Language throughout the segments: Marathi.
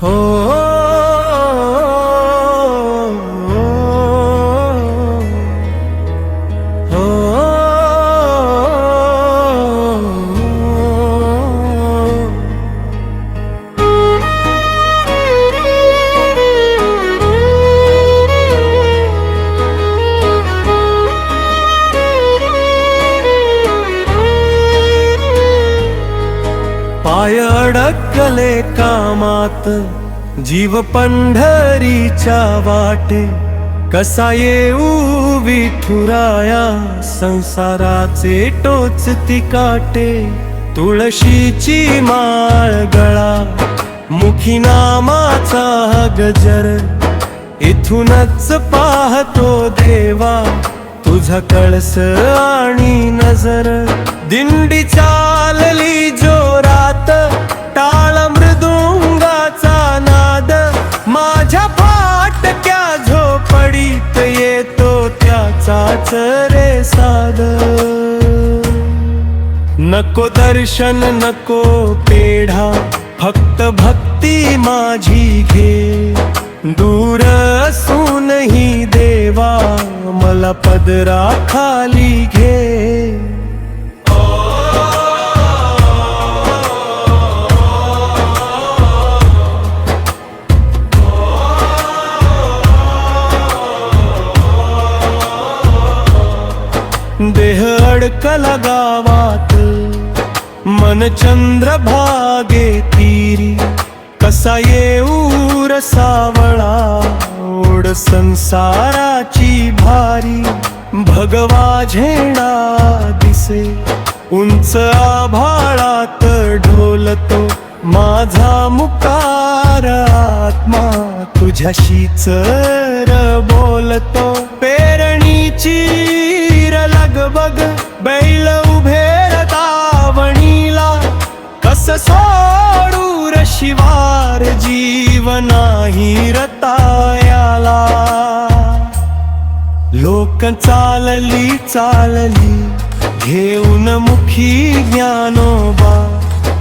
हो हो पाय अडकले कामात. जीव पंढरीच्या वाटे. कसा येऊ विठुराया संसाराचे टोच ती काटे तुळशीची माळ गळा मुखी नामाचा गजर. इथूनच पाहतो देवा तुझा कळस आणि नजर. दिंडी चाल नको दर्शन नको पेढा फक्त भक्ती माझी घे. दूर असूनही देवा मला पदरा खाली घे. देह अडकला गावात मन चंद्र भागे तीरी कसा येऊर सावळा ओढ संसाराची भारी भगवा झेंडा दिसे उंच आभाळात ढोलतो माझा मुकार आत्मा तुझ्याशीच बोलतो पेरणीची लगबग शिवार जीवनाही रतायाला लोक चालली चालली घेऊन मुखी ज्ञानोबा.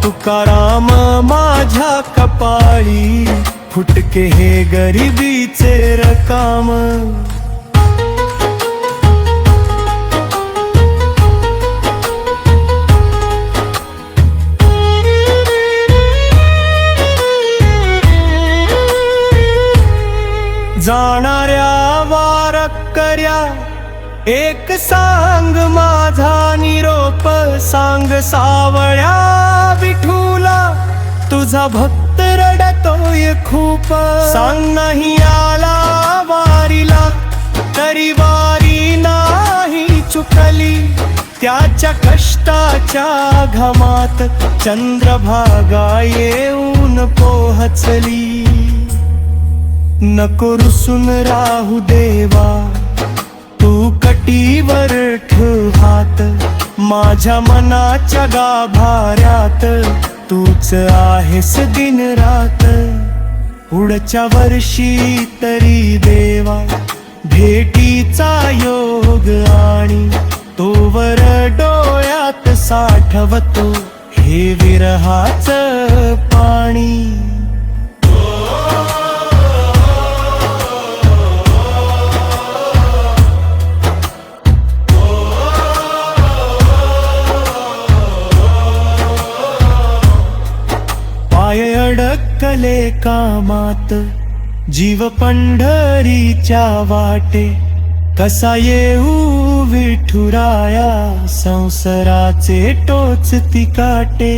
तुकाराम माझ्या कपाळी फुटके हे गरिबीचे रकाम. जाणाऱ्या वारकऱ्या एक सांग माझा निरोप सांग सावळ्या विठूला तुझा भक्त रडतोय खूप. सांग नाही आला वारीला तरी वारी नाही चुकली. त्याच्या कष्टाच्या घमात चंद्रभागा येऊन पोहचली. नको रुसून राहू देवा. तू कटीवर ठेवात माझ्या मनाच्या गाभाऱ्यात. तूच आहेस दिन रात पुढच्या वर्षी तरी देवा. भेटीचा योग आणि तोवर डोळ्यात साठवतो. हे विरहाचं अडकले कामात जीव पंढरीच्या वाटे कसा येऊ विठुराया संसाराचे टोच ती काटे